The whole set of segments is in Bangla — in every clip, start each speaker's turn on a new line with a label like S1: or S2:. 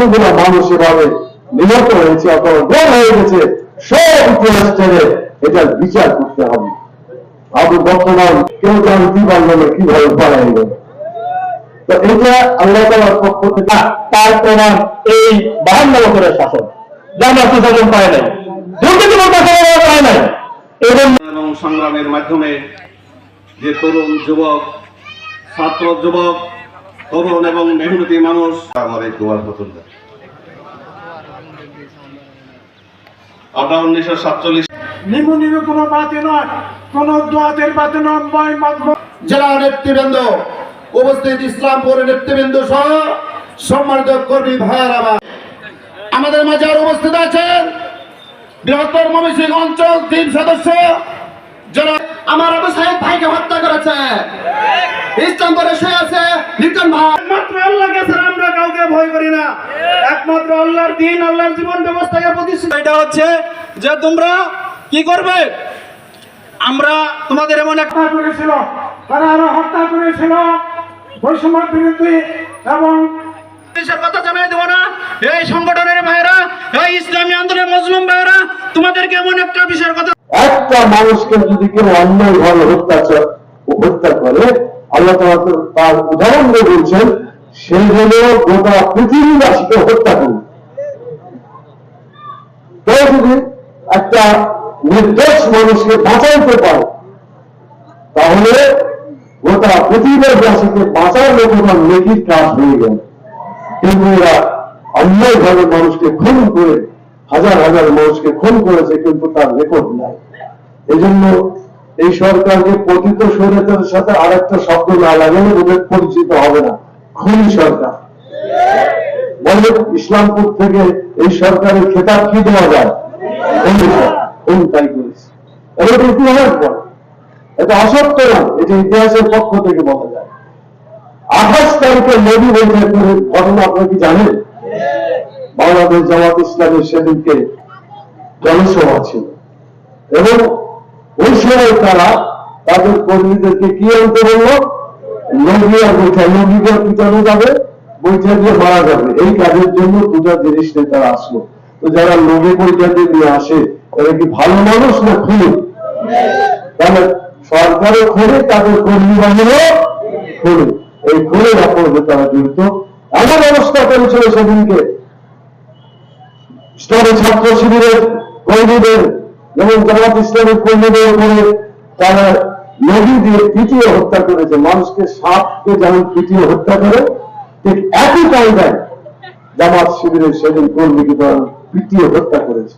S1: যতগুলো মানুষ এভাবে নিহত হয়েছে অথবা গোল হয়ে গেছে, সব ইতিহাস ছেড়ে এটার বিচার করতে হবে। আবু বর্তমান কেউ জানতে পারল না, কীভাবে পালাই গেল তো এটা আল্লাহ তালার পক্ষ থেকে
S2: তার প্রমাণ এই বাহান্ন বছরের শাসন। জামাত শাসন পায় নাই পায় নাই। এবং
S3: সংগ্রামের মাধ্যমে যে তরুণ যুবক, ছাত্র যুবক তরুণ এবং মেহনতি মানুষ।
S4: আমার এই দোয়ার
S3: আমরা উনিশশো সাতচল্লিশ
S5: কোনো বাতি নয় কোন দোয়াতের বাতি নয়
S6: জেলা নেতৃবৃন্দ উপস্থিত ইসলামপুর নেতৃবৃন্দ সহ সম্মানিত কর্মী ভাইয়ার আমাদের মাঝে আর উপস্থিত আছেন বৃহত্তর ময়মনসিংহ অঞ্চল তিন সদস্য যারা আমার আবু সাহেব ভাইকে হত্যা করেছে। ইসলামপুরে সে আছে লিটন ভাই।
S3: একমাত্র আল্লাহকে ছাড়া আমরা কাউকে ভয় করি না। একমাত্র আল্লাহর দিন আল্লাহর জীবন ব্যবস্থাকে প্রতিষ্ঠিত। এটা হচ্ছে যে তোমরা কি করবে? আমরা তোমাদের এমন এক
S5: করেছিল তারা আরও হত্যা করেছিল। বৈষম্য বিরোধী এবং
S3: কথা জানাই দেবো না। এই সংগঠনের ভাইরা এই ইসলামী আন্দোলনের মজলুম ভাইরা তোমাদেরকে এমন একটা বিষয়ের কথা
S1: একটা মানুষকে যদি কেউ অন্যায় ভাবে হত্যাচার হত্যা করে আল্লাহ তার উদাহরণ দিয়ে বলছেন, সেই জন্য গোটা পৃথিবীবাসীকে হত্যা কেউ যদি একটা নির্দোষ মানুষকে বাঁচাইতে পারে, তাহলে গোটা পৃথিবীবাসীকে বাঁচানোর কোনো নেকির কাজ হয়ে গেল কিন্তু এরা অন্যায় ভাবে মানুষকে খুন করে, হাজার হাজার মানুষকে খুন করেছে, কিন্তু তার রেকর্ড নাই। এই জন্য এই সরকারকে পতিত সৈন্যদের সাথে আর একটা শব্দ না লাগালে ওদের পরিচিত হবে না। খুনি সরকার। বলে, ইসলামপুর থেকে এই সরকারের খেতাব কি দেওয়া যায়? তাই করেছে। এটা ইতিহাস এটা অসত্য না, এটা ইতিহাসের পক্ষ থেকে বলা যায়। আঠাশ তারিখে বৈঠক ঘটনা কি জানেন? বাংলাদেশ জামাত ইসলামের সেদিনকে জনসভা ছিল। এবং ওই সময় তারা তাদের কর্মীদেরকে কি আনতে বলল? নদী বৈঠা যাবে? বৈঠা দিয়ে মারা যাবে। এই কাজের জন্য দুটা জিনিস নিয়ে তারা আসলো। তো যারা নদী বৈঠা দিয়ে নিয়ে আসে এরা কি ভালো মানুষ না খুলে তাহলে সরকারও খোলে তাদের কর্মী বাহিনীও খোলে এই খোলের অপরাধে তারা জড়িত। এমন অবস্থা করেছিল সেদিনকে। স্তরে ছাত্র শিবিরের কর্মীদের যেমন জামাত ইসলামের কর্মীদের উপরে তারা নদী দিয়ে পিটিয়ে হত্যা করেছে। মানুষকে সাপকে যেমন পিটিয়ে হত্যা করে, ঠিক একই কায়দায় জামাত শিবিরের সেদিন কর্মীকে তারা পিটিয়ে হত্যা করেছে।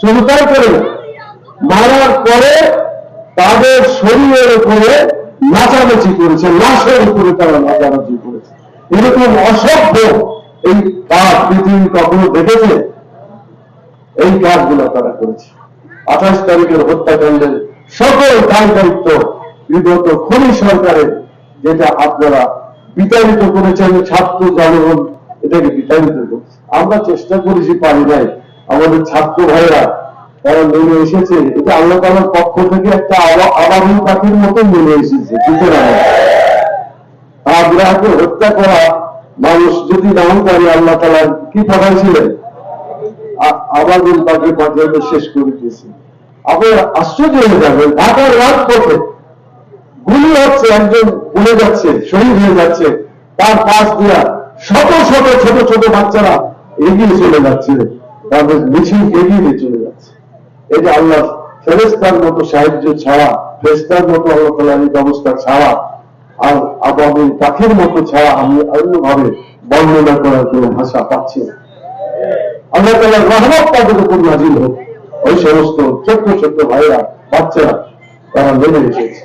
S1: শুধু তাই করে মারার পরে তাদের শরীরের উপরে নাচানাচি করেছে, লাশের উপরে তারা নাচানাচি করেছে। এরকম অসভ্য এই কাজ পৃথিবী কখনো দেখেছে? এই কাজগুলো তারা করেছে। আঠাশ তারিখের হত্যাকাণ্ডের সকল দায় দায়িত্ব বিগত খনি সরকারের, যেটা আপনারা বিতাড়িত করেছেন, ছাত্র জনগণ এটাকে বিতাড়িত আমরা চেষ্টা করেছি, পারি নাই। আমাদের ছাত্র ভাইরা, তারা নেমে এসেছে। এটা আল্লাহ তালার পক্ষ থেকে একটা আবা- আবাবিল পাখির মতো নেমে এসেছে আগ্রাহকে হত্যা করা মানুষ যদি নাম করে আল্লাহ তালা কি পাঠাইছিলেন? আ- আবাবিল পাখি পাঠিয়ে শেষ করে দিয়েছে। আপনি আশ্চর্য হয়ে যাবেন, ঢাকার রাজপথে গুলি হচ্ছে, একজন বলে যাচ্ছে, শহীদ হয়ে যাচ্ছে, তার পাশ দিয়া শত শত, ছোট ছোট বাচ্চারা এগিয়ে চলে যাচ্ছে, তাদের মিছিল এগিয়ে চলে যাচ্ছে। যে আল্লাহ ফেরেস্তার মতো সাহায্য ছাড়া ফেরেস্তার মতো আল্লাহ এই ব্যবস্থা ছাড়া, আর আবাবিল পাখির মতো ছাড়া আমি অন্যভাবে বর্ণনা করার কোনো ভাষা পাচ্ছি না। আল্লাহ তালার রহমত তাদের উপর নাজিল হোক। ওই সমস্ত ছোট্ট ছোট্ট ভাইরা বাচ্চারা, তারা নেমে এসেছে